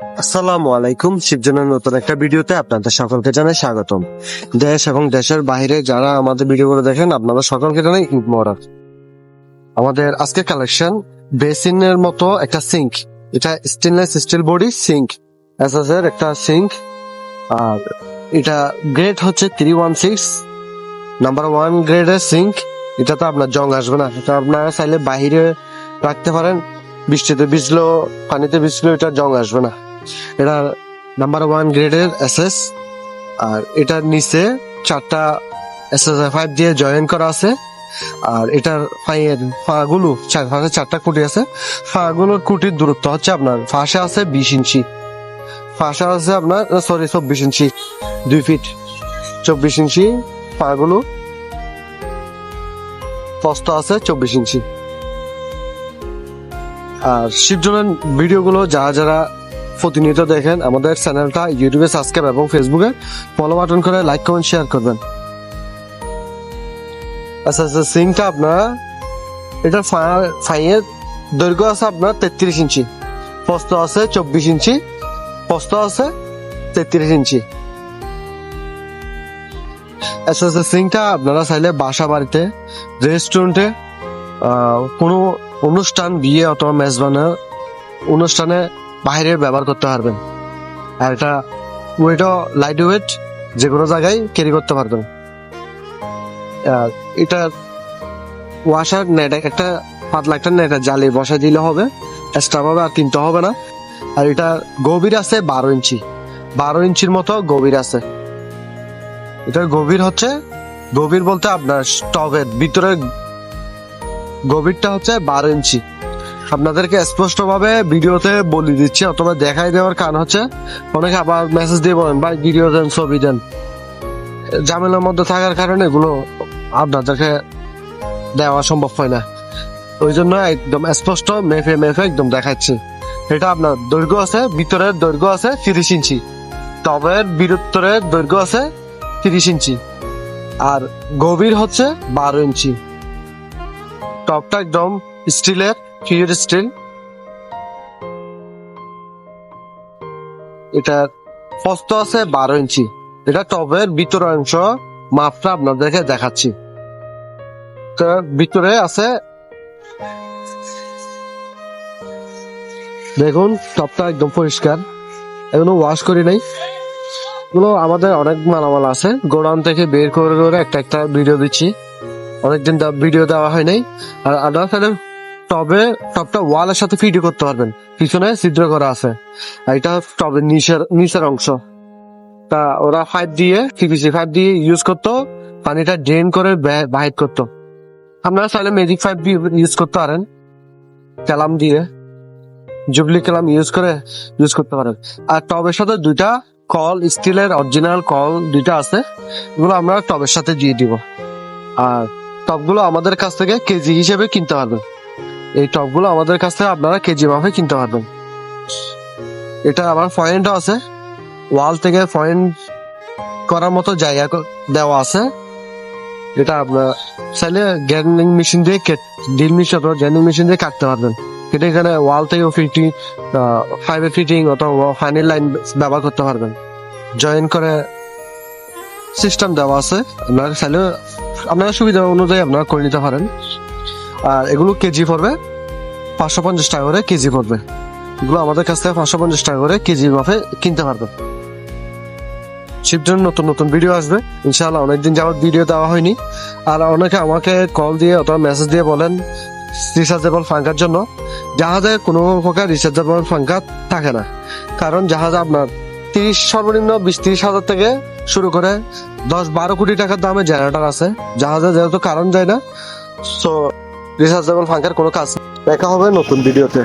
আসসালামু আলাইকুম, শিবজনের নতুন একটা ভিডিওতে আপনাদের সকলকে জানাই স্বাগতম। দেশ এবং দেশের যারা আমাদের ভিডিওগুলো দেখেন আপনাদের সকলকে জানাই ঈদ মোবারক। আমাদের আজকের কালেকশন বেসিনের মতো একটা সিঙ্ক এটা স্টেনলেস স্টিল বডি সিঙ্ক একটা সিঙ্ক আর এটা গ্রেড হচ্ছে three one six number one গ্রেডের সিঙ্ক এটাতে আপনার জং আসবে না। এটা আপনারা চাইলে বাইরে রাখতে পারেন। বৃষ্টিতে ভিজলেও, পানিতে ভিজলেও এটা জং আসবে না। এটা নাম্বার ওয়ান গ্রেডের এসএস আর এটার নিচে চারটা এসএস ফাইভ দিয়ে জয়েন করা আছে, আর এটার ফাইয়ের ফাগুলো ফাঁসে চারটা কুটি আছে। ফাগুলোর কুটির দূরত্ব হচ্ছে আপনার, ফাঁসে আছে বিশ ইঞ্চি। ফাঁসে আছে আপনার সরি চব্বিশ ইঞ্চি, দুই ফিট চব্বিশ ইঞ্চি ফাগুলো প্রস্ত আছে চব্বিশ ইঞ্চি। আর শিবজনের ভিডিওগুলো যারা যারা প্রতিনিয়ত দেখেন আমাদের চ্যানেলটা, ইউটিউবে সাবস্ক্রাইব এবং ফেসবুকে ফলো বাটন করে লাইক কমেন্ট শেয়ার করবেন। আচ্ছা আচ্ছা সিংটা আপনার এটা ফাইয়ের দৈর্ঘ্য আছে আপনার তেত্রিশ ইঞ্চি। প্রস্ত আছে চব্বিশ ইঞ্চি প্রস্ত আছে তেত্রিশ ইঞ্চি। আচ্ছা আচ্ছা সিংটা আপনারা চাইলে বাসা বাড়িতে রেস্টুরেন্টে কোনো অনুষ্ঠান, বিয়ে অথবা মেজবানের অনুষ্ঠানে বাইরে ব্যবহার করতে পারবেন। আর এটা ওয়েটও লাইট ওয়েট যে কোনো জায়গায় ক্যারি করতে পারবেন। এটা ওয়াশার নেট একটা পাতলা একটা নেট জালে বসাই দিলে হবে এক্সট্রা ভাবে আর কিনতে হবে না। আর এটা গভীর আছে বারো ইঞ্চি। বারো ইঞ্চির মতো গভীর আছে। এটার গভীর হচ্ছে, গভীর বলতে আপনার স্টভের ভিতরে গভীরটা হচ্ছে বারো ইঞ্চি। আপনাদেরকে স্পষ্ট ভাবে ভিডিওতে বলে দিচ্ছি, অথবা দেখাই দেওয়ার কারণ হচ্ছে, অনেকে আবার মেসেজ দিয়ে বলেন, ভাই ভিডিও দেন, ছবি দেন। ঝামেলার মধ্যে থাকার কারণে এগুলো আপনাদেরকে দেওয়া সম্ভব হয় না। ওই জন্য একদম স্পষ্ট মেফে মেফে একদম দেখাচ্ছি। এটা আপনার দৈর্ঘ্য আছে, ভিতরের দৈর্ঘ্য আছে তিরিশ ইঞ্চি। টবের বীরত্তরের দৈর্ঘ্য আছে তিরিশ ইঞ্চি। আর গভীর হচ্ছে বারো ইঞ্চি। টপটা একদম স্টিলের। পিওর স্টিল এটা প্রস্থ আছে বারো ইঞ্চি। এটা টবের ভিতর অংশ মাপটা আপনাদেরকে দেখাচ্ছি। ভিতরে আছে দেখুন টপটা একদম পরিষ্কার। এগুলো ওয়াশ করি নাই। এগুলো আমাদের অনেক মালামাল আছে। গোডাউন থেকে বের করে করে একটা একটা ভিডিও দিচ্ছি। অনেকদিন ভিডিও দেওয়া হয় নাই। আর আপনারা তাহলে টবে টপটা ওয়ালের সাথে ফিডিও করতে পারবেন। পিছনে ছিদ্র করা আছে। আর এটা টবের নিচের নিচের অংশ। তা ওরা ফাইভ দিয়ে পিপিসি ফাইভ দিয়ে ইউজ করতো, পানিটা ড্রেন করে বাহির করতো। আপনারা চাইলে ম্যাজিক ফাইভ ইউজ করতে পারেন। ক্যালাম দিয়ে, জুবলি ক্যালাম ইউজ করে ইউজ করতে পারেন। আর টবের সাথে দুইটা কল স্টিলের অরিজিনাল কল দুইটা আছে, এগুলো আমরা টবের সাথে দিয়ে দিব। আর টপগুলো আমাদের কাছ থেকে কেজি হিসেবে কিনতে পারবেন। এই টপগুলো আমাদের কাছ থেকে আপনারা কেজি মাপে কিনতে পারবেন। এটা আবার পয়েন্টও আছে। ওয়াল থেকে পয়েন্ট করার মতো জায়গা দেওয়া আছে। এটা আপনার চাইলে গ্যান্ডিং মেশিন দিয়ে কেট ড্রিল মেশিন অথবা গ্যান্ডিং মেশিন দিয়ে কাটতে পারবেন। কিন্তু এখানে ওয়াল থেকে ফিটিং ফাইবার ফিটিং অথবা ফাইনাল লাইন ব্যবহার করতে পারবেন। জয়েন করে সিস্টেম দেওয়া আছে। আপনারা চাইলে আপনার সুবিধা অনুযায়ী আপনারা করে নিতে পারেন। আর এগুলো কেজি পড়বে পাঁচশো পঞ্চাশ টাকা করে কেজি পড়বে। এগুলো আমাদের কাছ থেকে পাঁচশো পঞ্চাশ টাকা করে কেজি মাপে কিনতে পারবেন শিবজন নতুন নতুন ভিডিও আসবে। ইনশাআল্লাহ অনেকদিন যাওয়ার ভিডিও দেওয়া হয়নি। আর অনেকে আমাকে কল দিয়ে অথবা মেসেজ দিয়ে বলেন রিচার্জেবল ফাঙ্কার জন্য। জাহাজে কোনো প্রকার রিচার্জেবল ফাঙ্কা থাকে না। কারণ জাহাজ আপনার তিরিশ, সর্বনিম্ন বিশ, তিরিশ হাজার থেকে শুরু করে দশ, বারো কোটি টাকার দামে জেনারেটর আছে। জাহাজে যেহেতু কারণ যায় না সো রিচার্জেবল ফাঙ্কার কোনো কাজ দেখা হবে নতুন ভিডিওতে।